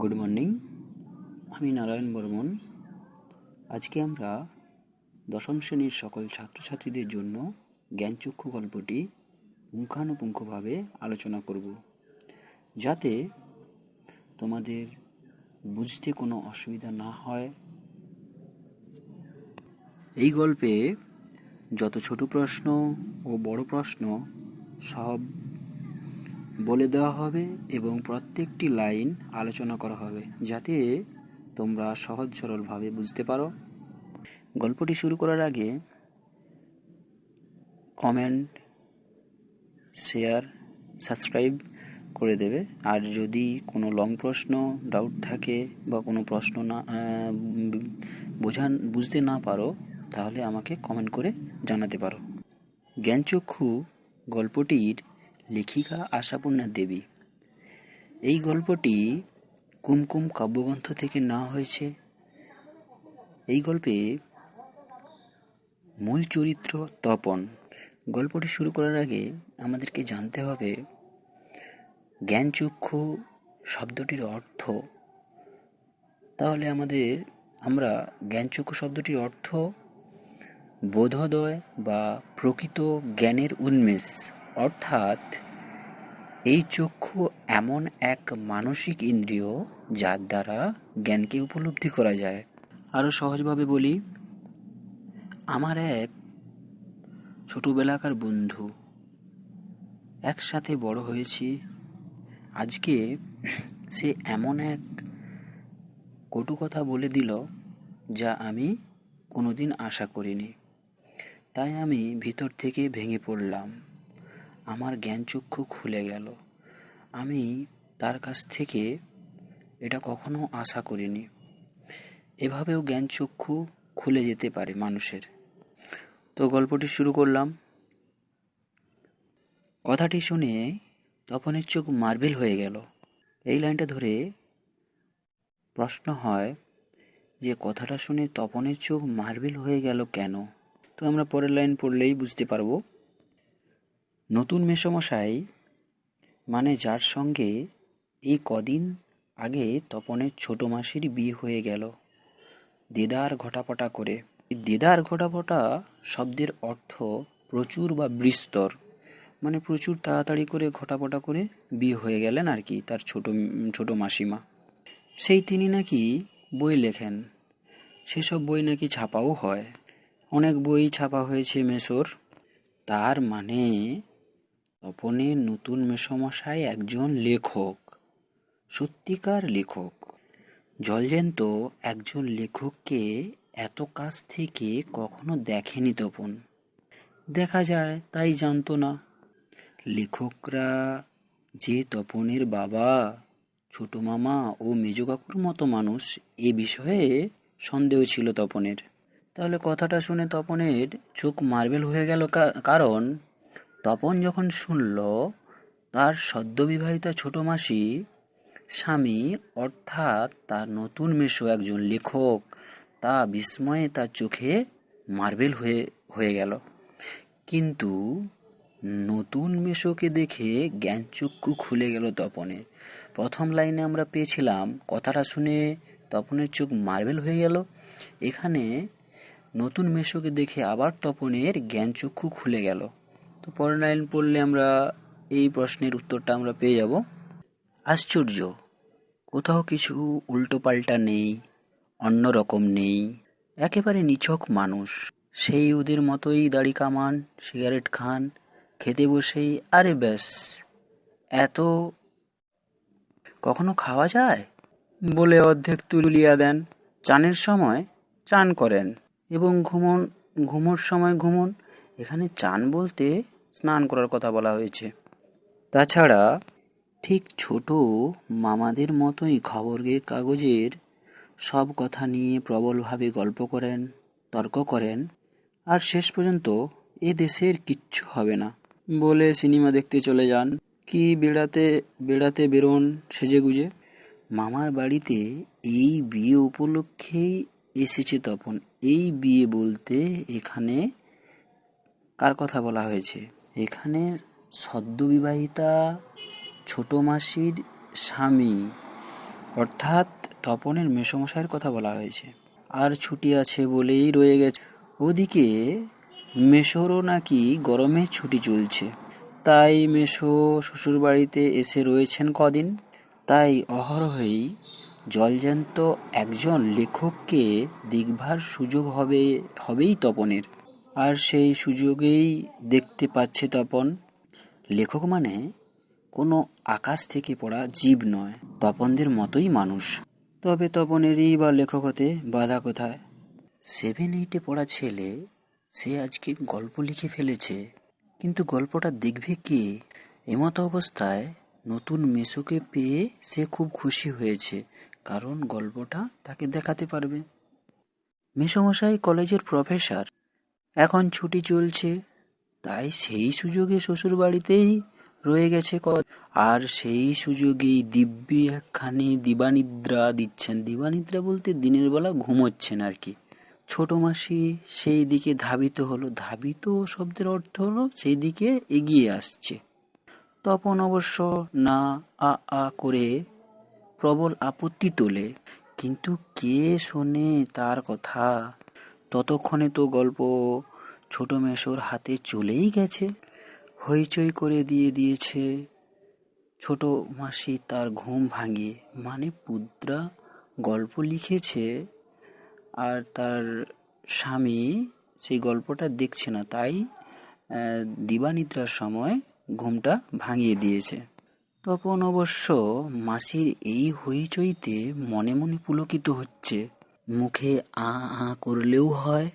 Good morning আমি নারায়ণ বর্মন। আজকে আমরা দশম শ্রেণির সকল ছাত্রছাত্রীদের জন্য জ্ঞানচক্ষু গল্পটি পুঙ্খানুপুঙ্খভাবে আলোচনা করব, যাতে তোমাদের বুঝতে কোনো অসুবিধা না হয়। এই গল্পে যত ছোট প্রশ্ন ও বড় প্রশ্ন সব বলে দেওয়া হবে এবং প্রত্যেকটি লাইন আলোচনা করা হবে যাতে তোমরা সহজ সরলভাবে বুঝতে পারো। গল্পটি শুরু করার আগে কমেন্ট শেয়ার সাবস্ক্রাইব করে দেবে। আর যদি কোনো লং প্রশ্ন ডাউট থাকে বা কোনো প্রশ্ন না বোঝান, বুঝতে না পারো, তাহলে আমাকে কমেন্ট করে জানাতে পারো। জ্ঞানচক্ষু গল্পটির লেখিকা আশাপূর্ণা দেবী। এই গল্পটি কুমকুম কাব্যগ্রন্থ থেকে নেওয়া হয়েছে। এই গল্পে মূল চরিত্র তপন। গল্পটি শুরু করার আগে আমাদেরকে জানতে হবে, জ্ঞানচক্ষু শব্দটির অর্থ। তাহলে আমাদের, আমরা জ্ঞানচক্ষু শব্দটির অর্থ বোধোদয় বা প্রকৃত জ্ঞানের উন্মেষ। অর্থাৎ এই চক্ষু এমন এক মানসিক ইন্দ্রিয় যার দ্বারা জ্ঞানকে উপলব্ধি করা যায়। আরও সহজভাবে বলি, আমার এক ছোটবেলাকার বন্ধু, একসাথে বড় হয়েছি। আজকে সে এমন এক কটু কথা বলে দিল যা আমি কোনোদিন আশা করিনি। তাই আমি ভিতর থেকে ভেঙে পড়লাম। আমার জ্ঞানচক্ষু খুলে গেল। আমি তার কাছ থেকে এটা কখনো আশা করিনি। এভাবেও জ্ঞানচক্ষু খুলে যেতে পারে মানুষের। তো গল্পটি শুরু করলাম। কথাটি শুনে তপনের চোখ মার্বেল হয়ে গেল। এই লাইনটা ধরে প্রশ্ন হয় যে, কথাটা শুনে তপনের চোখ মার্বেল হয়ে গেল কেন? তো আমরা পরের লাইন পড়লেই বুঝতে পারব। নতুন মেসমশাই মানে যার সঙ্গে এই কদিন আগে তপনের ছোট মাসির বিয়ে হয়ে গেল। দেদার ঘটাপটা করে। দেদার ঘটাপটা শব্দের অর্থ প্রচুর বা বিস্তর। মানে প্রচুর তাড়াতাড়ি করে ঘটাপটা করে বিয়ে হয়ে গেলেন আর কি তার ছোট ছোট মাসিমা। সেই তিনি নাকি বই লেখেন। সেসব বই নাকি ছাপাও হয়। অনেক বই ছাপা হয়েছে মেসোর। তার মানে তপনের নতুন মেসমশাই একজন লেখক, সত্যিকার লেখক। জলজেন্ত একজন লেখককে এত কাছ থেকে কখনো দেখেনি তপন। দেখা যায় তাই জানতো না। লেখকরা যে তপনের বাবা, ছোট মামা ও মেজ কাকুর মতো মানুষ, এ বিষয়ে সন্দেহ ছিল তপনের। তাহলে কথাটা শুনে তপনের চোখ মার্বেল হয়ে গেল কারণ তপন যখন শুনল, তার সদ্যবিবাহিতা ছোট মাসি স্বামী, অর্থাৎ তার নতুন মেশো একজন লেখক, তা বিস্ময়ে তার চোখে মার্বেল হয়ে হয়ে গেল। কিন্তু নতুন মেশোকে দেখে জ্ঞানচক্ষু খুলে গেল তপনের প্রথম লাইনে আমরা পেয়েছিলাম, কথাটা শুনে তপনের চোখ মার্বেল হয়ে গেল। এখানে নতুন মেশোকে দেখে আবার তপনের জ্ঞানচক্ষু খুলে গেল। তো পরের পড়লে আমরা এই প্রশ্নের উত্তরটা আমরা পেয়ে যাব। আশ্চর্য। কোথাও কিছু উল্টোপাল্টা নেই অন্যরকম নেই, একেবারে নিছক মানুষ। সেই ওদের মতোই দাড়ি কামান, সিগারেট খান, খেতে বসেই, আরে ব্যাস, এত কখনো খাওয়া যায়? বলে অর্ধেক তুলিয়া দেন। চানের সময় চান করেন এবং ঘুমন, ঘুমোর সময় ঘুমন। এখানে চান বলতে স্নান করার কথা বলা হয়েছে। তাছাড়া ঠিক ছোট মামাদের মতোই খবরের কাগজের সব কথা নিয়ে প্রবলভাবে গল্প করেন, তর্ক করেন, আর শেষ পর্যন্ত এ দেশের কিচ্ছু হবে না বলে সিনেমা দেখতে চলে যান। কি বেড়াতে বেড়াতে বেরোন সেজে গুজে মামার বাড়িতে এই বিয়ে উপলক্ষেই এসেছে তখন এই বিয়ে বলতে এখানে কার কথা বলা হয়েছে? এখানে সদ্যবিবাহিতা ছোট মাসির স্বামী, অর্থাৎ তপনের মেসমশাইয়ের কথা বলা হয়েছে। আর ছুটি আছে বলেই রয়ে গেছে। ওদিকে মেশোরও নাকি গরমে ছুটি চলছে। তাই মেশো শ্বশুরবাড়িতে এসে রয়েছেন কদিন। তাই অহরহই জলজ্যান্ত একজন লেখককে দেখবার সুযোগ হবে, হবেই তপনের। আর সেই সুযোগেই দেখতে পাচ্ছে তপন। লেখক মানে কোনো আকাশ থেকে পড়া জীব নয়, তপনদের মতোই মানুষ। তবে তপনেরই বা লেখক হতে বাধা কোথায়? সেভেন এইটে পড়া ছেলে, সে আজকে গল্প লিখে ফেলেছে। কিন্তু গল্পটা দেখবে কে? এমতো অবস্থায় নতুন মেসোকে পেয়ে সে খুব খুশি হয়েছে, কারণ গল্পটা তাকে দেখাতে পারবে। মেসোমশাই কলেজের প্রফেসর এখন ছুটি চলছে। তাই সেই সুযোগে শ্বশুর বাড়িতেই রয়ে গেছে ক- আর সেই সুযোগেই দিব্যি একখানি দিবানিদ্রা দিচ্ছেন। দিবানিদ্রা বলতে দিনের বেলা ঘুমোচ্ছেন আর কি। ছোট মাসি সেই দিকে ধাবিত হলো। ধাবিত শব্দের অর্থ হলো সেই দিকে এগিয়ে আসছে। তপন অবশ্য না আ আ করে প্রবল আপত্তি তোলে। কিন্তু কে শোনে তার কথা? ততক্ষণে তো গল্প ছোট মেশোর হাতে চলেই গেছে। হইচই করে দিয়ে দিয়েছে। ছোট মাসি তার ঘুম ভাঙিয়ে মানে পুদ্রা গল্প লিখেছে? আর তার স্বামী সেই গল্পটা দেখছে না, তাই দিবানিদ্রার সময় ঘুমটা ভাঙিয়ে দিয়েছে। তখন অবশ্য মাসির এই হইচইতে মনে মনে পুলকিত হচ্ছে। মুখে আ আ করলেও হয়।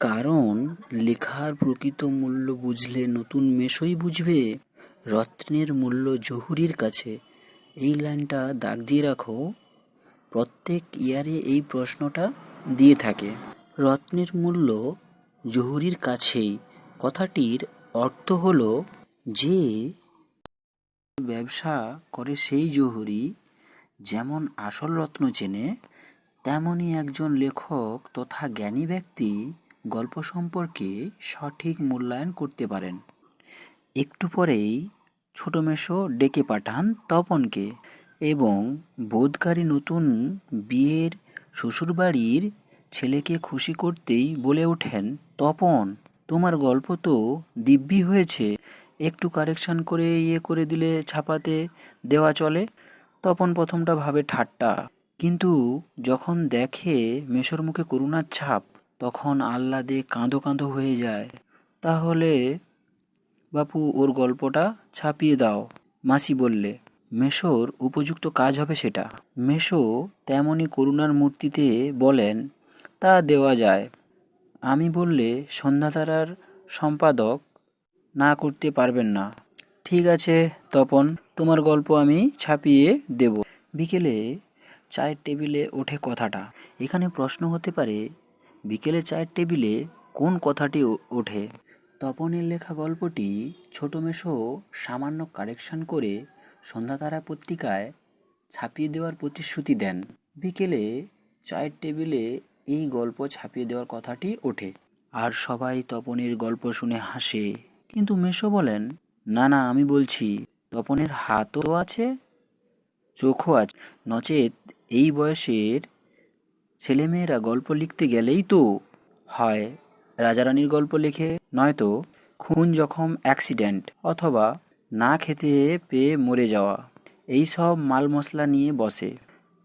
কারণ লেখার প্রকৃত মূল্য বুঝলে নতুন মেশই বুঝবে। রত্নের মূল্য জহুরির কাছে। এই লাইনটা দাগ দিয়ে রাখো। প্রত্যেক ইয়ারে এই প্রশ্নটা দিয়ে থাকে। রত্নের মূল্য জহুরির কাছেই। কথাটির অর্থ হলো যে ব্যবসা করে সেই জহুরি যেমন আসল রত্ন চেনে তেমনি একজন লেখক তথা জ্ঞানী ব্যক্তি গল্প সম্পর্কে সঠিক মূল্যায়ন করতে পারেন। একটু পরেই ছোট মেশো ডেকে পাঠান তপনকে এবং বোধকারী নতুন বিয়ের শ্বশুরবাড়ির ছেলেকে খুশি করতেই বলে ওঠেন, তপন, তোমার গল্প তো দিব্যি হয়েছে। একটু কারেকশন করে ইয়ে করে দিলে ছাপাতে দেওয়া চলে। তপন প্রথমটা ভাবে ঠাট্টা কিন্তু যখন দেখে মেশোর মুখে করুণার ছাপ, তখন আহ্লাদে কাঁদো কাঁদো হয়ে যায়। তাহলে, বাপু, ওর গল্পটা ছাপিয়ে দাও। মাসি বললে, মেশোর উপযুক্ত কাজ হবে সেটা। মেশো তেমনি করুণার মূর্তিতে বলেন, তা দেওয়া যায়। আমি বললে সন্ধ্যাতারার সম্পাদক না করতে পারবেন না। ঠিক আছে, তপন, তোমার গল্প আমি ছাপিয়ে দেব। বিকেলে চায়ের টেবিলে ওঠে কথাটা। এখানে প্রশ্ন হতে পারে, বিকেলে চায়ের টেবিলে কোন কথাটি ওঠে? তপনের লেখা গল্পটি ছোট মেশো সামান্য কারেকশন করে সন্ধ্যাতারা পত্রিকায় ছাপিয়ে দেওয়ার প্রতিশ্রুতি দেন। বিকেলে চায়ের টেবিলে এই গল্প ছাপিয়ে দেওয়ার কথাটি ওঠে। আর সবাই তপনের গল্প শুনে হাসে। কিন্তু মেশো বলেন, না না, আমি বলছি, তপনের হাতও আছে, চোখও আছে। নচেত এই বয়সের ছেলেমেয়েরা গল্প লিখতে গেলেই তো হয়। রাজারানীর গল্প লেখে, নয়তো খুন জখম, অ্যাক্সিডেন্ট, অথবা না খেতে পেয়ে মরে যাওয়া। এই সব মাল মশলা নিয়ে বসে।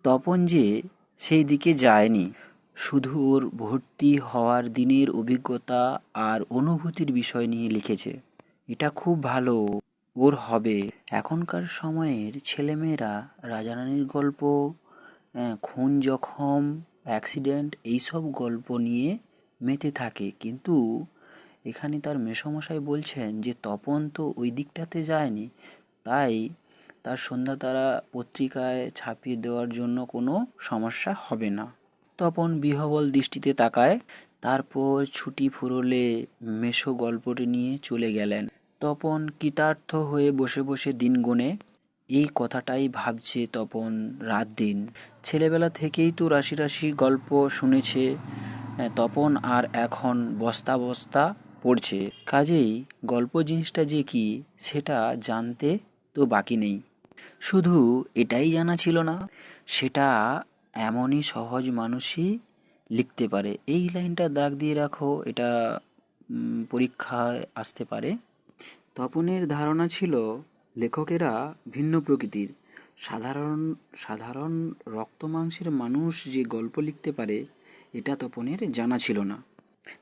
তপন যে সেই দিকে যায়নি। শুধু ওর ভর্তি হওয়ার দিনের অভিজ্ঞতা আর অনুভূতির বিষয় নিয়ে লিখেছে। এটা খুব ভালো ওর হবে। এখনকার সময়ের ছেলেমেয়েরা রাজারানীর গল্প খুন জখম অ্যাক্সিডেন্ট এইসব গল্প নিয়ে মেতে থাকে। কিন্তু এখানে তার মেসমশাই বলছেন যে তপন তো ওই দিকটাতে যায়নি। তাই তার সন্ধ্যা তারা পত্রিকায় ছাপিয়ে দেওয়ার জন্য কোনো সমস্যা হবে না। তপন বিহবল দৃষ্টিতে তাকায়, তারপর ছুটি ফুরলে মেশো গল্পটি নিয়ে চলে গেলেন। তপন কৃতার্থ হয়ে বসে বসে দিন গুনে এই কথাটাই ভাবছে তপন রাত দিন। ছেলেবেলা থেকেই তো রাশি রাশি গল্প শুনেছে। তপন আর এখন বস্তা বস্তা পড়ছে। কাজেই গল্প জিনিসটা যে কি, সেটা জানতে তো বাকি নেই। শুধু এটাই জানা ছিল না, সেটা এমনই সহজ মানুষই লিখতে পারে। এই লাইনটা দাগ দিয়ে রাখো, এটা পরীক্ষায় আসতে পারে। তপনের ধারণা ছিল লেখকেরা ভিন্ন প্রকৃতির। সাধারণ সাধারণ রক্তমাংসের মানুষ যে গল্প লিখতে পারে, এটা তপনের জানা ছিল না।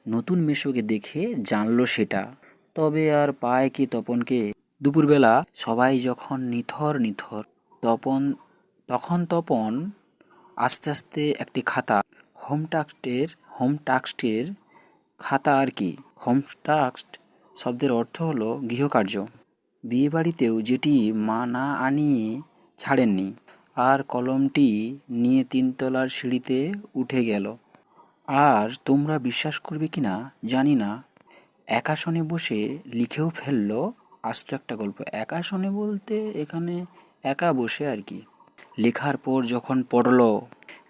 নতুন মেশোকে দেখে জানলো সেটা। তবে আর পায় কি তপনকে? দুপুরবেলা সবাই যখন নিথর নিথর, তপন, তখন তপন আস্তে আস্তে একটি খাতা হোম টাস্কের হোম টাস্কের খাতা আর কি হোম টাস্ক শব্দের অর্থ হলো গৃহকার্য। বিয়েবাড়িতেও যেটি মা না আনিয়ে ছাড়েননি, আর কলমটি নিয়ে তিনতলার সিঁড়িতে উঠে গেল। আর তোমরা বিশ্বাস করবে কি না জানি না। একাশনে বসে লিখেও ফেলল আস্ত একটা গল্প। একাশনে বলতে এখানে একা বসে আর কি। লেখার পর যখন পড়ল,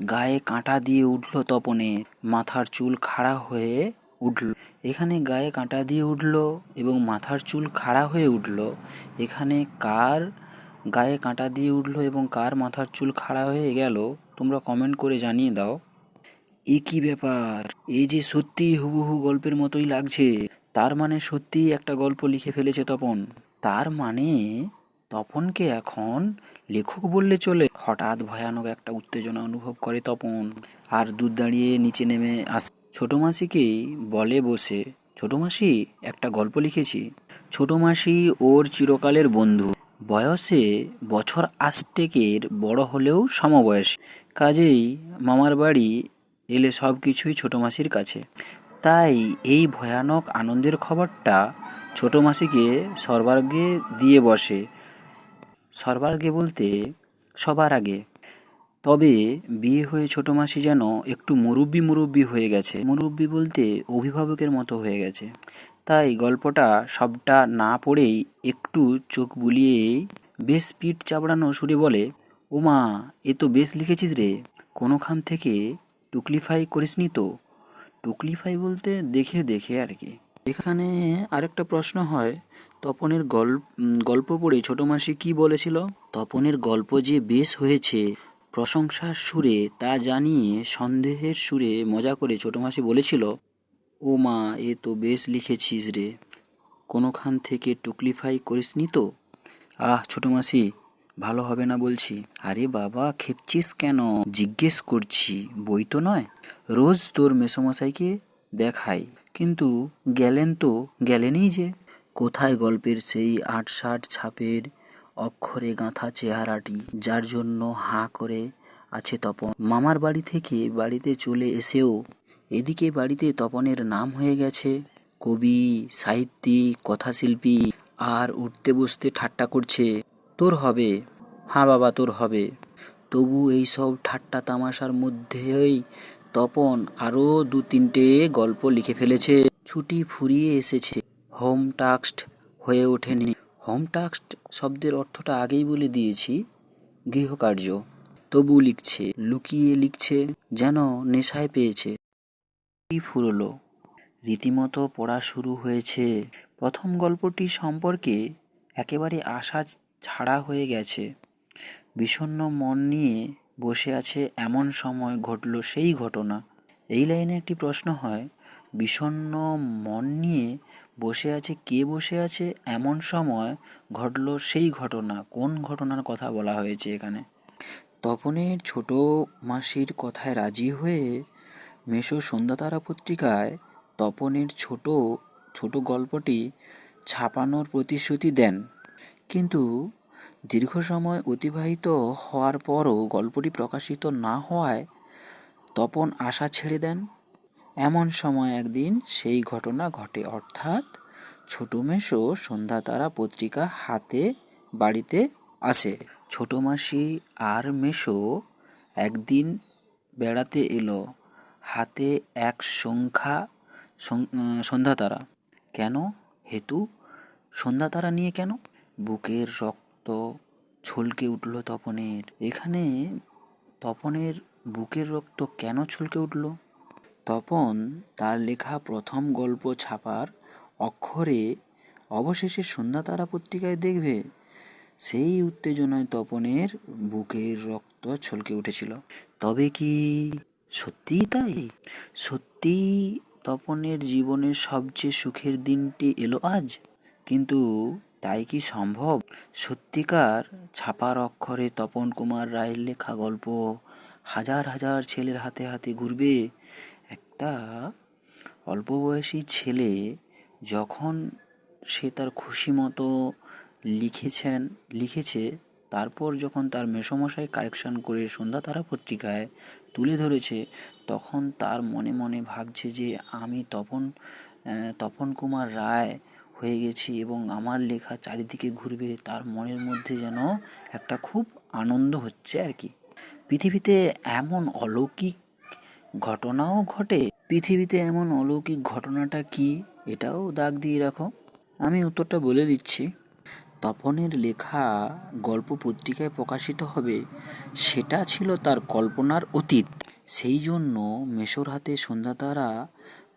গায়ে কাঁটা দিয়ে উঠল তপনে, মাথার চুল খাড়া হয়ে উঠল। এখানে গায়ে কাঁটা দিয়ে উঠল এবং মাথার চুল খাড়া হয়ে উঠল। এখানে কার গায়ে কাঁটা দিয়ে উঠল এবং কার মাথার চুল খাড়া হয়ে গেল, তোমরা কমেন্ট করে জানিয়ে দাও। এ কি ব্যাপার? এই যে সত্যি হুবহু গল্পের মতোই লাগছে। তার মানে সত্যি একটা গল্প লিখে ফেলেছে তপন। তার মানে তপনকে এখন লেখক বললে চলে। হঠাৎ ভয়ানক একটা উত্তেজনা অনুভব করে তপন। আর দুধ দাঁড়িয়ে নিচে নেমে আস ছোট মাসিকেই বলে বসে, ছোট মাসি, একটা গল্প লিখেছি। ছোট মাসি ওর চিরকালের বন্ধু। বয়সে বছর আষ্টেকের বড় হলেও সমবয়স। কাজেই মামার বাড়ি এলে সব কিছুই ছোট মাসির কাছে। তাই এই ভয়ানক আনন্দের খবরটা ছোট মাসিকে সর্বাগ্রে দিয়ে বসে। সর্বাগ্রে বলতে সবার আগে তবে বিয়ে হয়ে ছোট মাসি যেন একটু মুরব্বি মুরব্বি হয়ে গেছে। মুরব্বি বলতে অভিভাবকের মতো হয়ে গেছে। তাই গল্পটা সবটা না পড়েই একটু চোখ বুলিয়ে বেশ পিঠ চাপড়ানো সুরে বলে ওমা এ তো বেশ লিখেছিস রে। কোনোখান থেকে টুকলিফাই করিসনি তো? টুকলিফাই বলতে দেখে দেখে আর কি। এখানে আরেকটা প্রশ্ন হয়, তপনের গল্প গল্প পড়ে ছোট মাসি কি বলেছিল? তপনের গল্প যে বেশ হয়েছে প্রশংসার সুরে তা জানিয়ে, সন্দেহের সুরে মজা করে ছোট মাসি বলেছিল ও মা এ তো বেশ লিখেছিস রে। কোনোখান থেকে টুকলিফাই করিসনি তো? আহ, ছোট মাসি, ভালো হবে না বলছি। আরে বাবা, খেপছিস কেন? জিজ্ঞেস করছি, বই তো নয়। রোজ তোর মেসোমশাইকে দেখাই। কিন্তু গেলেন তো, গেলেনই যে। কোথায় গল্পের সেই আট ষাট ছাপের অক্ষরে গাঁথা চেহারাটি, যার জন্য হাঁ করে আছে তপন। মামার বাড়ি থেকে বাড়িতে চলে এসেও এদিকে বাড়িতে তপনের নাম হয়ে গেছে কবি, সাহিত্যিক, কথাশিল্পী, আর উঠতে বসতে ঠাট্টা করছে। তোর হবে? হ্যাঁ বাবা, তোর হবে। তবু এই সব ঠাট্টা তামাশার মধ্যেই তপন আরও দু তিনটে গল্প লিখে ফেলেছে। ছুটি ফুরিয়ে এসেছে। হোম টাস্কড হয়ে ওঠেনি। হোম টাস্ক শব্দের অর্থটা আগেই বলে দিয়েছি, গৃহকার্য। তবু লিখছে, লুকিয়ে লিখছে, যেন নেশায় পেয়েছে। ফুরলো। রীতিমতো পড়া শুরু হয়েছে। প্রথম গল্পটি সম্পর্কে একেবারে আশা ছাড়া হয়ে গেছে। বিষণ্ণ মন নিয়ে বসে আছে এমন সময় ঘটল সেই ঘটনা। এই লাইনে একটি প্রশ্ন হয় বিষণ্ন মন নিয়ে বসে আছে, কে বসে আছে, এমন সময় ঘটল সেই ঘটনা। কোন ঘটনার কথা বলা হয়েছে এখানে? তপনের ছোট মাসির কথায় রাজি হয়ে মেশো সন্ধ্যাতারা পত্রিকায় তপনের ছোট ছোট গল্পটি ছাপানোর প্রতিশ্রুতি দেন। কিন্তু দীর্ঘ সময় অতিবাহিত হওয়ার পরও গল্পটি প্রকাশিত না হওয়ায় তপন আশা ছেড়ে দেন। এমন সময় একদিন সেই ঘটনা ঘটে। অর্থাৎ ছোট মেশো সন্ধ্যাতারা পত্রিকা হাতে বাড়িতে আসে। ছোট মাসি আর মেশো একদিন বেড়াতে এলো, হাতে এক সংখ্যা সন্ধ্যাতারা কেন? হেতু সন্ধ্যাতারা নিয়ে কেন? বুকের রক্ত ছলকে উঠল তপনের। এখানে তপনের বুকের রক্ত কেন ছলকে উঠল? তপন তার লেখা প্রথম গল্প ছাপার অক্ষরে অবশেষে সন্ধ্যাতারা পত্রিকায় দেখবে, সেই উত্তেজনায় তপনের বুকের রক্ত ছলকে উঠেছিল। তবে কি সত্যিই তাই? সত্যি তপনের জীবনের সবচেয়ে সুখের দিনটি এলো আজ? কিন্তু তাই কি সম্ভব? সত্যিকার ছাপার অক্ষরে তপন কুমার রায়ের লেখা গল্প হাজার হাজার ছেলের হাতে হাতে ঘুরবে একটা অল্প বয়সী ছেলে যখন সে তার খুশি মতো লিখেছেন, লিখেছে, তারপর যখন তার মেসমশাই কারেকশন করে সন্ধ্যা তারা পত্রিকায় তুলে ধরেছে, তখন তার মনে মনে ভাবছে যে আমি তপন তপন কুমার রায় হয়ে গেছি এবং আমার লেখা চারিদিকে ঘুরবে, তার মনের মধ্যে যেন একটা খুব আনন্দ হচ্ছে আর কি। পৃথিবীতে এমন অলৌকিক ঘটনাও ঘটে। পৃথিবীতে এমন অলৌকিক ঘটনাটা কি, এটাও দাগ দিয়ে রাখো। আমি উত্তরটা বলে দিচ্ছি। তপনের লেখা গল্প পত্রিকায় প্রকাশিত হবে। সেটা ছিল তার কল্পনার অতীত। সেই জন্য মেশোর হাতে সন্ধ্যাতারা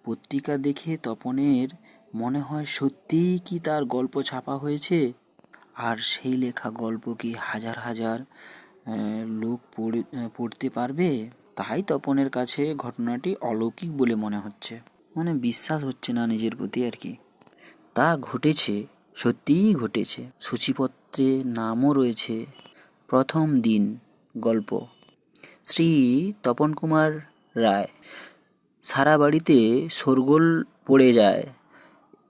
পত্রিকা দেখে তপনের মনে হয় সত্যিই কি তার গল্প ছাপা হয়েছে। আর সেই লেখা গল্প কি হাজার হাজার লোক পড়ে পড়তে পারবে? তাই তপনের কাছে ঘটনাটি অলৌকিক বলে মনে হচ্ছে। মানে বিশ্বাস হচ্ছে না নিজের প্রতি আর কি। তা ঘটেছে, সত্যিই ঘটেছে। সূচিপত্রে নামও রয়েছে। প্রথম দিন গল্প। শ্রী তপন কুমার রায় সারা বাড়িতে শোরগোল পড়ে যায়।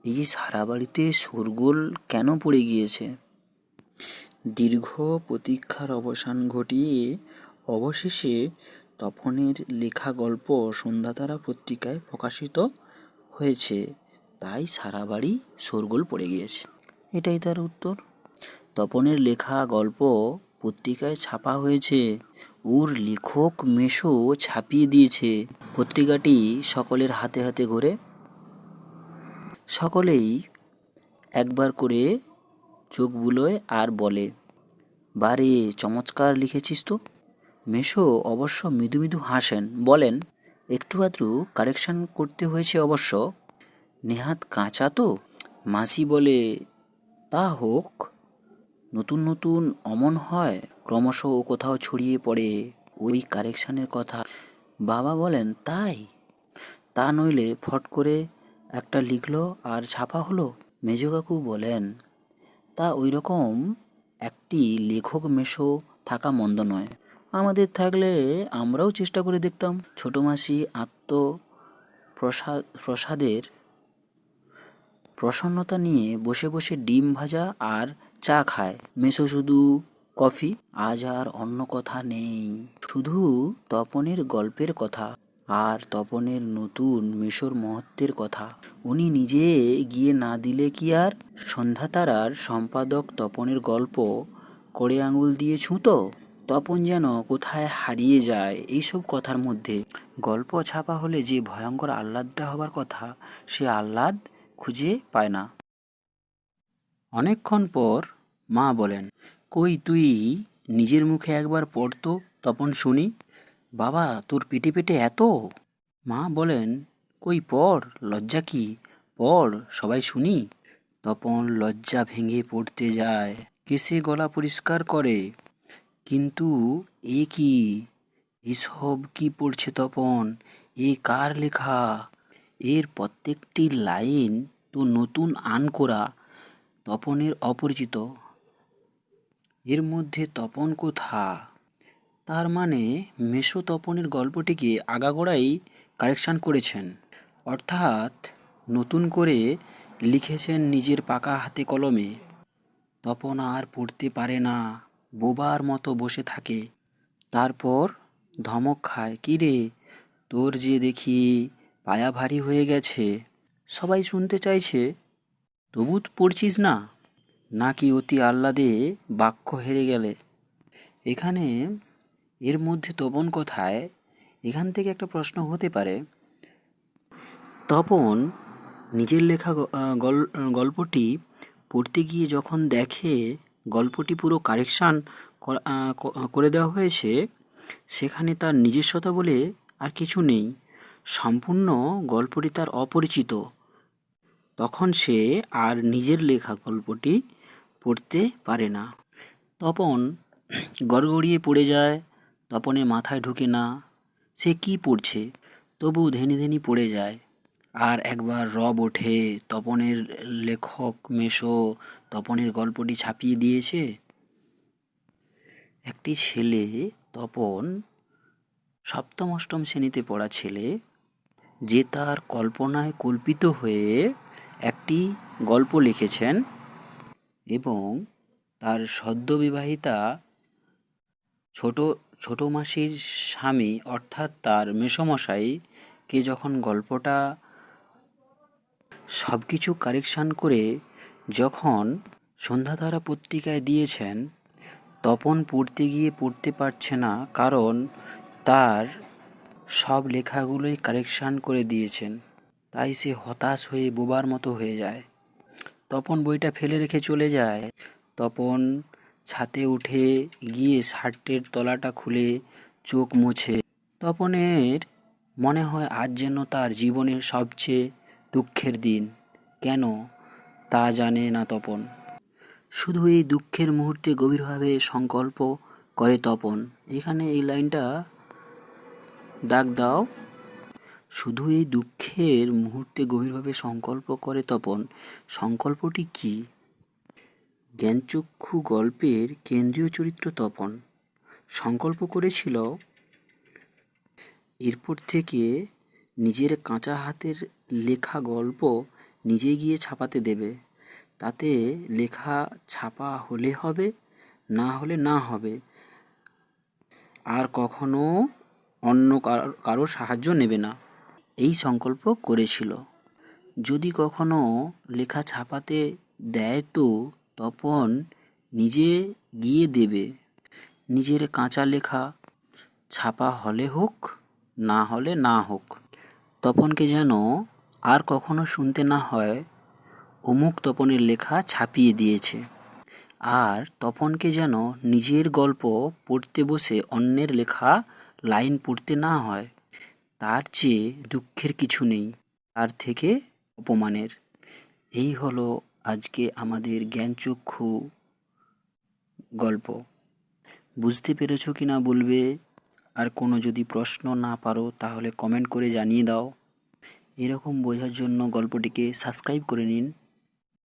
এই যে সারা বাড়িতে শোরগোল কেন পড়ে গিয়েছে? দীর্ঘ প্রতীক্ষার অবসান ঘটিয়ে অবশেষে তপনের লেখা গল্প সন্ধ্যাতারা পত্রিকায় প্রকাশিত হয়েছে। তাই সারা বাড়ি শোরগোল পড়ে গিয়েছে। এটাই তার উত্তর। তপনের লেখা গল্প পত্রিকায় ছাপা হয়েছে। ওর লেখক মেশো ছাপিয়ে দিয়েছে। পত্রিকাটি সকলের হাতে হাতে ঘুরে। সকলেই একবার করে চোখ বুলোয় আর বলে, বারে, চমৎকার লিখেছিস তো। মেশো অবশ্য মৃদু মৃদু হাসেন, বলেন, একটু আধটু কারেকশান করতে হয়েছে অবশ্য। নেহাত কাঁচা তো মাসি বলে, তা হোক, নতুন নতুন অমন হয়, ক্রমশ ও কোথাও ছড়িয়ে পড়ে ওই কারেকশানের কথা। বাবা বলেন, তাই? তা নইলে ফট করে একটা লিখলো আর ছাপা হলো? মেজো কাকু বলেন, তা ওই রকম একটি লেখক মেশো থাকা মন্দ নয়। আমাদের থাকলে আমরাও চেষ্টা করে দেখতাম। ছোটো মাসি আত্ম প্রসাদ প্রসাদের প্রসন্নতা নিয়ে বসে বসে ডিম ভাজা আর চা খায়। মেসো শুধু কফি, আজ আর অন্য কথা নেই। শুধু তপনের গল্পের কথা আর তপনের নতুন মিশর মহত্বের কথা। উনি নিজে গিয়ে না দিলে কি আর? সন্ধ্যাতারার সম্পাদক তপনের গল্প, করে আঙুল দিয়ে ছুঁতো? তপন যেন কোথায় হারিয়ে যায়, এইসব কথার মধ্যে গল্প ছাপা হলে যে ভয়ঙ্কর আহ্লাদটা হবার কথা, সে আহ্লাদ খুঁজে পায় না। অনেকক্ষণ পর মা বলেন, কই তুই? নিজের মুখে একবার পড়তো তপন শুনি। বাবা, তোর পেটে পেটে এত? মা বলেন, কই পড়, লজ্জা কি? পড়, সবাই শুনি। তপন লজ্জা ভেঙে পড়তে যায়। কেসে গলা পরিষ্কার করে। কিন্তু এ কি? এসব কি পড়ছে তপন? এ কার লেখা? এর প্রত্যেকটি লাইন তো নতুন আন করা তপনের অপরিচিত। এর মধ্যে তপন কোথা? তার মানে মেশো তপনের গল্পটিকে আগাগোড়াই কারেকশান করেছেন। অর্থাৎ নতুন করে লিখেছেন নিজের পাকা হাতে কলমে। তপন আর পড়তে পারে না। বোবার মতো বসে থাকে। তারপর ধমক খায়, কী রে? তোর যে দেখি পায়া ভারী হয়ে গেছে। সবাই শুনতে চাইছে, তবু পড়ছিস না? নাকি অতি আহ্লাদে বাক্য হেরে গেলে? এখানে এর মধ্যে তপন কথায়? এখান থেকে একটা প্রশ্ন হতে পারে। তপন নিজের লেখা গল্পটি পড়তে গিয়ে যখন দেখে গল্পটি পুরো কারেকশান করে দেওয়া হয়েছে, সেখানে তার নিজস্বতা বলে আর কিছু নেই। সম্পূর্ণ গল্পটি তার অপরিচিত। তখন সে আর নিজের লেখা গল্পটি পড়তে পারে না। তপন গড়গড়িয়ে পড়ে যায় তপনের মাথায় ঢুকে না, সে কি পড়ছে? তবু ধেনি ধেনি পড়ে যায়। আর একবার রব ওঠে তপনের লেখক মেশো তপনের গল্পটি ছাপিয়ে দিয়েছে। একটি ছেলে তপন সপ্তম, অষ্টম শ্রেণীতে পড়া ছেলে যে তার কল্পনায় কল্পিত হয়ে একটি গল্প লিখেছেন এবং তার সদ্যবিবাহিতা ছোট ছোট মাসির স্বামী অর্থাৎ তার মেসমশাইকে যখন গল্পটা সব কিছু কারেকশান করে যখন সন্ধ্যাধারা পত্রিকায় দিয়েছেন, তপন পড়তে গিয়ে পড়তে পারছে না, কারণ তার সব লেখাগুলোই কারেকশান করে দিয়েছেন। তাই সে হতাশ হয়ে বোবার মতো হয়ে যায়। তপন বইটা ফেলে রেখে চলে যায়। তপন ছাতে উঠে গিয়ে শার্টের তলাটা খুলে চোখ মুছে। তপনের মনে হয় আজ যেন তার জীবনের সবচেয়ে দুঃখের দিন। কেন? তা জানে না তপন। শুধু এই দুঃখের মুহূর্তে গভীরভাবে সংকল্প করে তপন। এখানে এই লাইনটা দাগ দাও। শুধু এই দুঃখের মুহূর্তে গভীরভাবে সংকল্প করে তপন, সংকল্পটি কি? জ্ঞানচক্ষু গল্পের কেন্দ্রীয় চরিত্র তপন। সংকল্প করেছিল এরপর থেকে নিজের কাঁচা হাতের লেখা গল্প নিজে গিয়ে ছাপাতে দেবে। তাতে লেখা ছাপা হলে হবে, না হলে না হবে। আর কখনো অন্য কারো- সাহায্য নেবে না। এই সংকল্প করেছিল। যদি কখনো লেখা ছাপাতে দেয় তো তপন নিজে গিয়ে দেবে। নিজের কাঁচা লেখা ছাপা হলে হোক, না হলে না হোক। তপনকে যেন আর কখনো শুনতে না হয়, অমুক তপনের লেখা ছাপিয়ে দিয়েছে। আর তপনকে যেন নিজের গল্প পড়তে বসে অন্যের লেখা লাইন পড়তে না হয়, তার চেয়ে দুঃখের কিছু নেই, তার থেকে অপমানের। এই হলো আজকে আমাদের জ্ঞানচক্ষু গল্প। বুঝতে পেরেছ কি না বলবে? আর কোনো যদি প্রশ্ন না পারো, তাহলে কমেন্ট করে জানিয়ে দাও। এরকম বোঝার জন্য গল্পটিকে সাবস্ক্রাইব করে নিন।